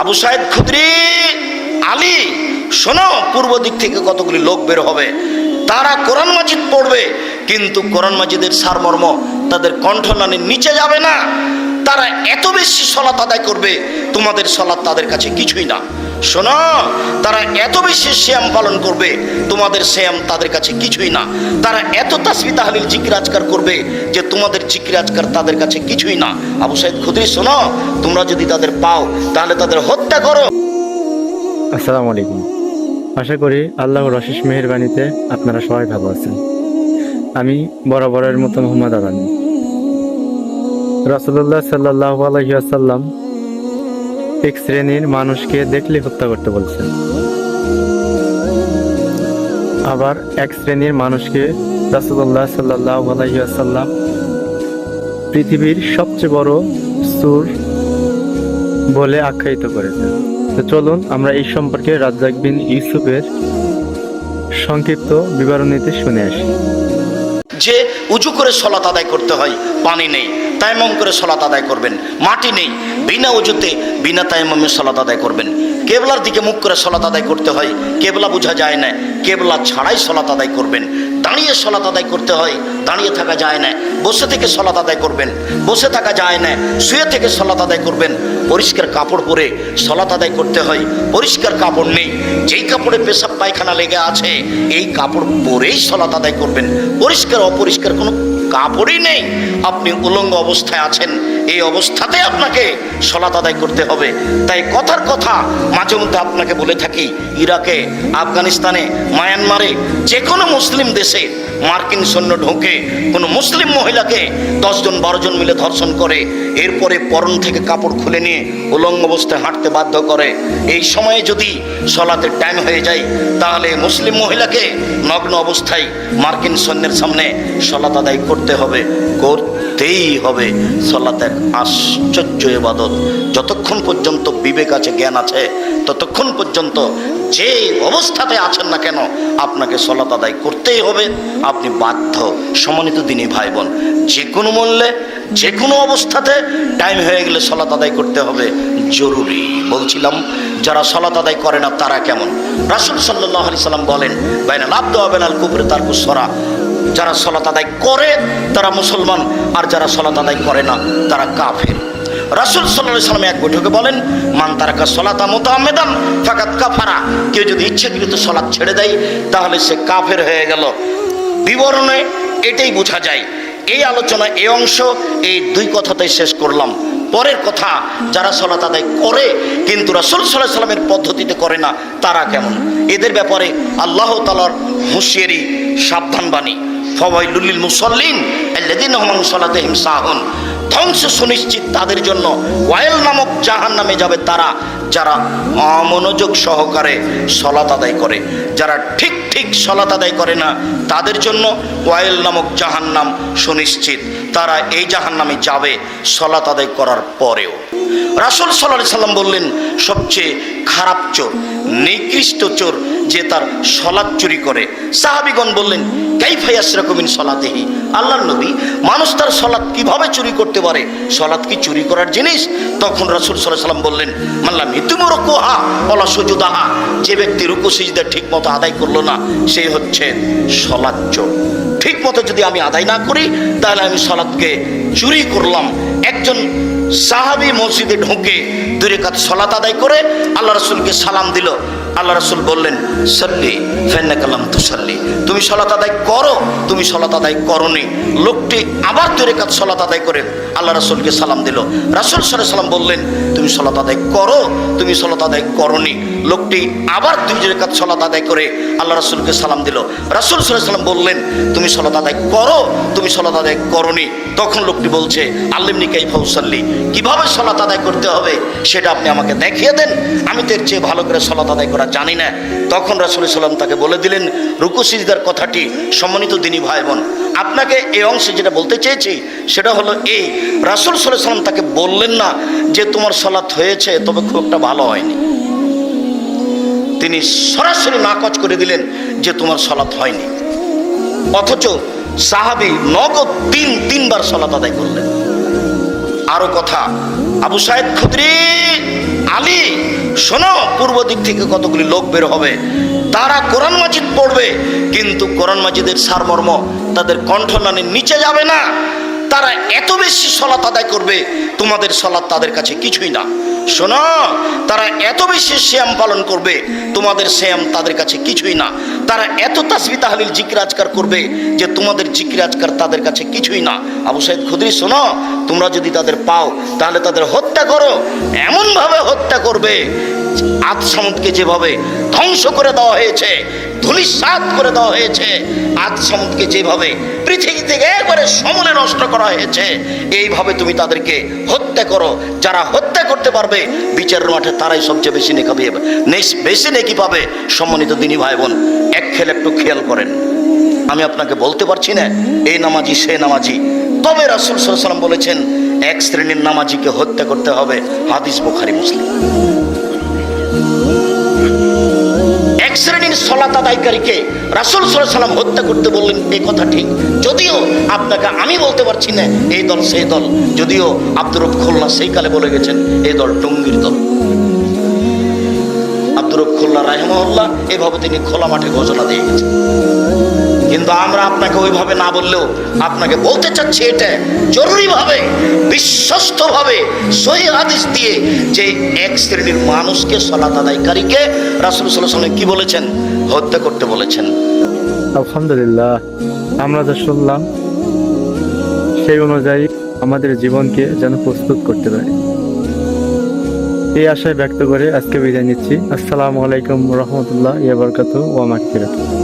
আবু সাহেব খুদ্রি, আলী, শোনো, পূর্ব দিক থেকে কতগুলি লোক বের হবে। তারা কোরআন মাজিদ পড়বে, কিন্তু কোরআন মাজিদের সারমর্ম তাদের কণ্ঠনানির নিচে যাবে না। তারা এত বেশি সলাত আদায় করবে, তোমাদের সলাৎ তাদের কাছে কিছুই না। শোনো, তারা এত বেশি শ্যাম পালন করবে, তোমাদের শ্যাম তাদের কাছে কিছুই না। তারা এত তাসবি তাহলিল জিকিরাজকার করবে, যে তোমাদের জিকিরাজকার তাদের কাছে কিছুই না। আবু সাইদ খুদরি, শোনো, তোমরা যদি তাদের পাও, তাহলে তাদের হত্যা করো। আসসালামু আলাইকুম। আশা করি আল্লাহর অশেষ মেহেরবানিতে আপনারা সবাই ভালো আছেন। আমি বরাবরের মতো মোহাম্মদ আদানি। রাসুল্লাহ সাল্লাহ আলহিয়াসাল্লাম এক শ্রেণির মানুষকে দেখলে হত্যা করতে বলছেন। আবার এক শ্রেণির মানুষকে রাসুল্লাহ সাল্লাহ আলহিয়াসাল্লাম পৃথিবীর সবচেয়ে বড় সুর বলে আখ্যায়িত করেছেন। তো চলুন আমরা এই সম্পর্কে রাজ্জাক বিন ইউসুফের সংক্ষিপ্ত বিবরণীতে শুনে আসি। যে উঁচু করে সলাত আদায় করতে হয়, পানি নেই, তাইমম করে সলাত আদায় করবেন, মাটি নেই, বিনা উজুতে, বিনা তাইমমে সলাত আদায় করবেন। কেবলার দিকে মুখ করে সলাত আদায় করতে হয়, কেবলা বোঝা যায় না, কেবলা ছাড়াই সলাত আদায় করবেন। দাঁড়িয়ে সলাত আদায় করতে হয়, দাঁড়িয়ে থাকা যায় না। বসে থেকে সলাত আদায় করবেন, বসে থাকা যায় না। শুয়ে থেকে সলাত আদায় করবেন। পরিষ্কার কাপড় পরে সলাত আদায় করতে হয়। পরিষ্কার কাপড় নেই। যেই কাপড়ে পেশাব পায়খানা লেগে আছে, এই কাপড় পরেই সলাত আদায় করবেন। পরিষ্কার, অপরিষ্কার কোনো কাপড়ই নেই। আপনি উলঙ্গ অবস্থায় আছেন। এই অবস্থাতে আপনাকে সলাত আদায় করতে হবে। তাই কথার কথা মাঝে মধ্যে আপনাকে বলে থাকি, ইরাকে, আফগানিস্তানে, মায়ানমারে যে কোনো মুসলিম দেশে মার্কিন সৈন্য ঢোকে কোনো মুসলিম মহিলাকে দশজন বারোজন মিলে ধর্ষণ করে এরপরে পরন থেকে কাপড় খুলে নিয়ে উলঙ্গ অবস্থায় হাঁটতে বাধ্য করে। এই সময়ে যদি সলাতের টাইম হয়ে যায়, তাহলে মুসলিম মহিলাকে নগ্ন অবস্থায় মার্কিন সৈন্যের সামনে সলাত আদায় করতে হবে, করতেই হবে। সলাত এক আশ্চর্য এবাদত যতক্ষণ পর্যন্ত বিবেক আছে, জ্ঞান আছে, ততক্ষণ পর্যন্ত যে অবস্থাতে আছেন না কেন, আপনাকে সলাত আদায় করতেই হবে। আপনি বাধ্য সমানিত দিনই ভাই বোন যে কোনো মূল্যে যে কোনো অবস্থাতে টাইম হয়ে গেলে সলাত আদায় করতে হবে, জরুরি। বলছিলাম, যারা সলাত আদায় করে না, তারা কেমন? রাসুল সাল্লাহ আলি সাল্লাম বলেন, বাইনা লাভ দেওয়া বেলাল কুবরে, তার সরা যারা সলাত আদায় করে, তারা মুসলমান, আর যারা সলাত আদায় করে না, তারা কাফের। রাসুল সাল্লাহ সাল্লাম এক বৈঠকে বলেন, মান তারাকা সলাতা মোতামেদান ফাকাত কাফারা। কেউ যদি ইচ্ছাকৃত সলাৎ ছেড়ে দেয়, তাহলে সে কাফের হয়ে গেল। বিবরণে এটাই বোঝা যায় এই আলোচনা, এই অংশ, এই দুই কথাতেই শেষ করলাম। পরের কথা, যারা সলাত আদায় করে, কিন্তু রাসুল সাল্লাহ সাল্লামের পদ্ধতিতে করে না, তারা কেমন? এদের ব্যাপারে আল্লাহ তালার হুঁশিয়ারি সাবধান বাণী ফওয়াইলুল মুসল্লিন, আল্লাযীনা হুম আন সালাতিহিম সাহুন। ধ্বংস সুনিশ্চিত তাদের জন্য ওয়াইল নামক জাহান নামে যাবে তারা, যারা অমনোযোগ সহকারে সলাত আদায় করে, যারা ঠিক ঠিক সলাত আদায় করে না, তাদের জন্য ওয়াইল নামক জাহান নাম সুনিশ্চিত। তারা এই জাহান নামে যাবে সলাত আদায় করার পরেও। রাসুল সাল্লাহ সাল্লাম বললেন, সবচেয়ে খারাপ চোর, নিকৃষ্ট চোর যে তার সলাদ চুরি করে। সাহাবিগণ বললেন কাইফাইয়াস রকমিন সলাতেহি? আল্লাহ নবী, মানুষ তার সলাদ কীভাবে চুরি করতে পারে? সলাদ কি চুরি করার জিনিস? তখন রাসুল সাল্লাহ সাল্লাম বললেন মাল্লাম তুমি রুকু হা বলা সুজুদাহা, যে ব্যক্তি রুকু সিজদা ঠিক মতো আদায় করল না সেই হচ্ছে সলাচ্য ঠিক মতো যদি আমি আদায় না করি, তাহলে আমি সলাদকে চুরি করলাম। একজন সাহাবি মসজিদে ঢুকে দুই রেখাত সলাত আদায় করে আল্লাহ রসুলকে সালাম দিল আল্লাহ রসুল বললেন সল্লি ফেন্না কালাম তুসাল্লি তুমি সলাত আদায় করো তুমি সলাত আদায় করনি লোকটি আবার দুই রেখাত সলাত আদায় করে আল্লাহ রসুলকে সালাম দিল রাসুল সাল্লাহ সাল্লাম বললেন তুমি সলাত আদায় করো তুমি সলাত আদায় করনি লোকটি আবার দুই রেখাত সলাত আদায় করে আল্লাহ রসুলকে সালাম দিল রাসুল সাল্লাহ সাল্লাম বললেন তুমি সলাত আদায় করো তুমি সলাত আদায় করনি তখন লোকটি বলছে আল্লিমনি কাই ফৌসাল্লি কীভাবে সলাত আদায় করতে হবে সেটা আপনি আমাকে দেখিয়ে দেন। আমি তো এর চেয়ে ভালো করে সলাত আদায় করা জানি না। তখন রাসুল সাল্লাম তাকে বলে দিলেন, রুকু সিজদার কথাটি সম্মানিত দিনী ভাই বোন আপনাকে এই অংশে যেটা বলতে চেয়েছি, সেটা হলো এই, রাসুল সাল্লাহ সাল্লাম তাকে বললেন না যে তোমার সলাৎ হয়েছে, তবে খুব একটা ভালো হয়নি। তিনি সরাসরি নাকচ করে দিলেন যে তোমার সলাৎ হয়নি। অথচ সাহাবি নগদ তিন, তিনবার সলাত আদায় করলেন। আরও কথা। আবু সাহেদ খুদ্রি, আলী, শোনো, পূর্ব দিক থেকে কতগুলি লোক বের হবে। তারা কোরআন মাজিদ পড়বে, কিন্তু কোরআন মাজিদের সারমর্ম তাদের কণ্ঠনানের নিচে যাবে না। তারা এত বেশি সলাত আদায় করবে, তোমাদের সলাৎ তাদের কাছে কিছুই না। শোনো, তারা এত বেশি শ্যাম পালন করবে, তোমাদের শ্যাম তাদের কাছে কিছুই না। তারা এত তাসবি তাহলিল জিকির আজকার করবে, যে তোমাদের জিকির আজকার তাদের কাছে কিছুই না। আবু সাইদ খুদরি, শোনো, তোমরা যদি তাদের পাও, তাহলে তাদের হত্যা করো। এমনভাবে হত্যা করবে আদ যেভাবে ধ্বংস করে দেওয়া হয়েছে ধুলিসাৎ করে দেওয়া হয়েছে। আদ সামুদকে যেভাবে পৃথিবী থেকে একবারে সমলে নষ্ট করা হয়েছে, এইভাবে তুমি তাদেরকে হত্যা করো। যারা হত্যা করতে পারবে, বিচারের মাঠে তারাই সবচেয়ে বেশি নেকি পাবে বেশি নেকি পাবে সম্মানিত দিনী ভাই বোন এক খেল একটু খেয়াল করেন। আমি আপনাকে বলতে পারছি না, এই নামাজি, সে নামাজি। তবে রাসুল সাল্লাম বলেছেন, এক শ্রেণির নামাজিকে হত্যা করতে হবে হাদিস বুখারি, মুসলিম। এক শ্রেণির সলাত আদায়কারীকে রাসুল সাল্লাম হত্যা করতে বললেন, এ কথা ঠিক। যদিও আপনাকে আমি বলতে পারছি না এই দল সেই দল। যদিও আব্দুর খোল্লা সেই কালে বলে গেছেন এই দল টঙ্গির দল। আব্দুর খোল্লা রাহেমহল্লা এভাবে তিনি খোলা মাঠে ঘোষণা দিয়ে গেছেন। কিন্তু আমরা আপনাকে ওইভাবে না বললেও আপনাকে বলতে চাচ্ছি এটা জরুরিভাবে, বিশ্বস্তভাবে সহি হাদিস দিয়ে যে এক শ্রেণির মানুষকে, সলাত আদায়কারীকে রাসুল সাল্লাহ কি বলেছেন? হত্যা করতে বলেছেন। আলহামদুলিল্লাহ, আমরা যা শুনলাম, সেই অনুযায়ী আমাদের জীবনকে যেন প্রস্তুত করতে পারি। এই আশায় ব্যক্ত করে আজকে বিদায় নিচ্ছি। আসসালামু আলাইকুম রহমতুল্লাহ ইয়া বরকাতু ওয়া মাগফিরাতুহ